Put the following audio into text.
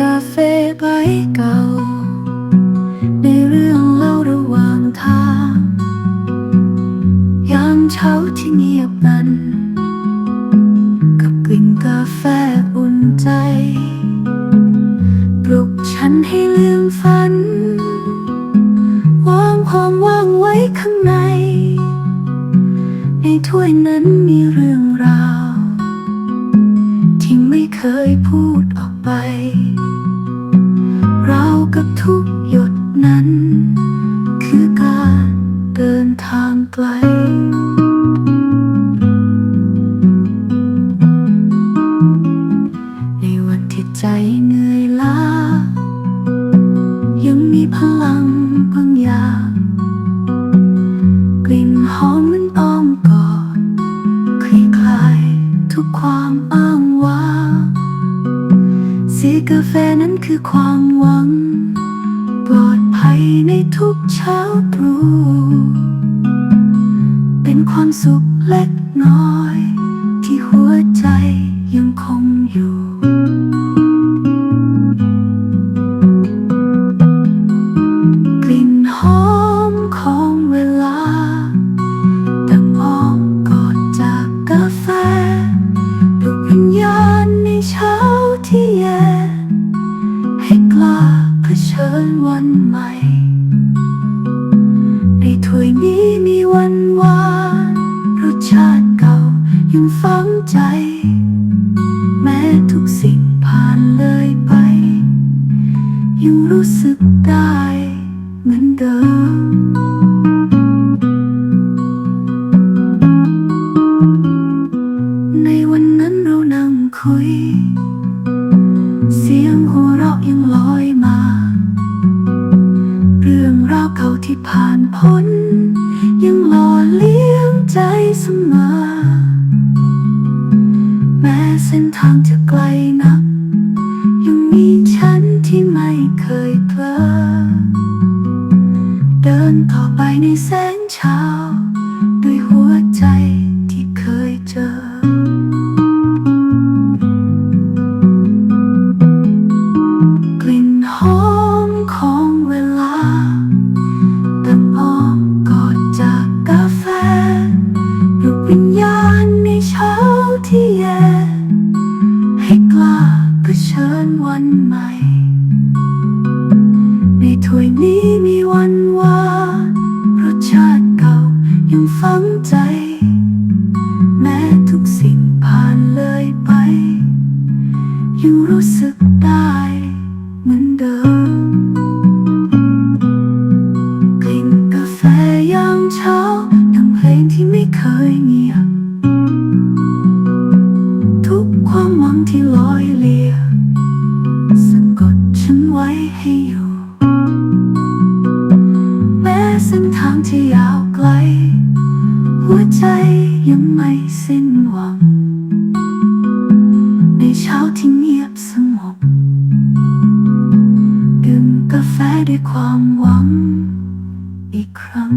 กาแฟใบเก่า ในเรื่องเล่าระหว่างทางยามเช้าที่เงียบงันกับกลิ่นกาแฟอุ่นใจ ปลุกฉันให้ลืมฝัน วางความว่างไว้ข้างใน ในถ้วยนั้นมีเรื่องราว ที่ไม่เคยพูดออกไป เรากับทุกหยดนั้น คือการเดินทางไกลในวันที่ใจเหนื่อยล้า ยังมีพลังบางอย่างกลิ่นหอมเหมันอ้อมกอด คือความหวัง ปลอดภัยในทุกเช้าตรู่เป็นความสุขเล็กน้อย ที่หัวใจยังคงอยู่ ชิญวันใหม่ ในถ้วยนี้มีวันวานรสชาติเก่ายังฝังใจ แม้ทุกสิ่งผ่านเลยไป ยังรู้สึกได้เหมือนเดิม สมอ แม้เส้นทางจะไกลนัก ยังมีฉันที่ไม่เคยเพลอเดินต่อไปในเส้น ถ้วยนี้มีวันหวารสชาติเก่ายังฝังใจ แม้ทุกสิ่งผ่านเลยไป ยังรู้สึกได้เหมือนเดิมกลิ่นกาแฟยามเช้าดังเพลงที่ไม่เคยเงียบทุกความหวังที่ลอยเลียสะกดฉันไว้ให้อยู่ เส้นทางที่ยาวไกล หัวใจยังไม่สิ้นหวัง ในเช้าที่เงียบสงบดื่มกาแฟด้วยความหวัง อีกครั้ง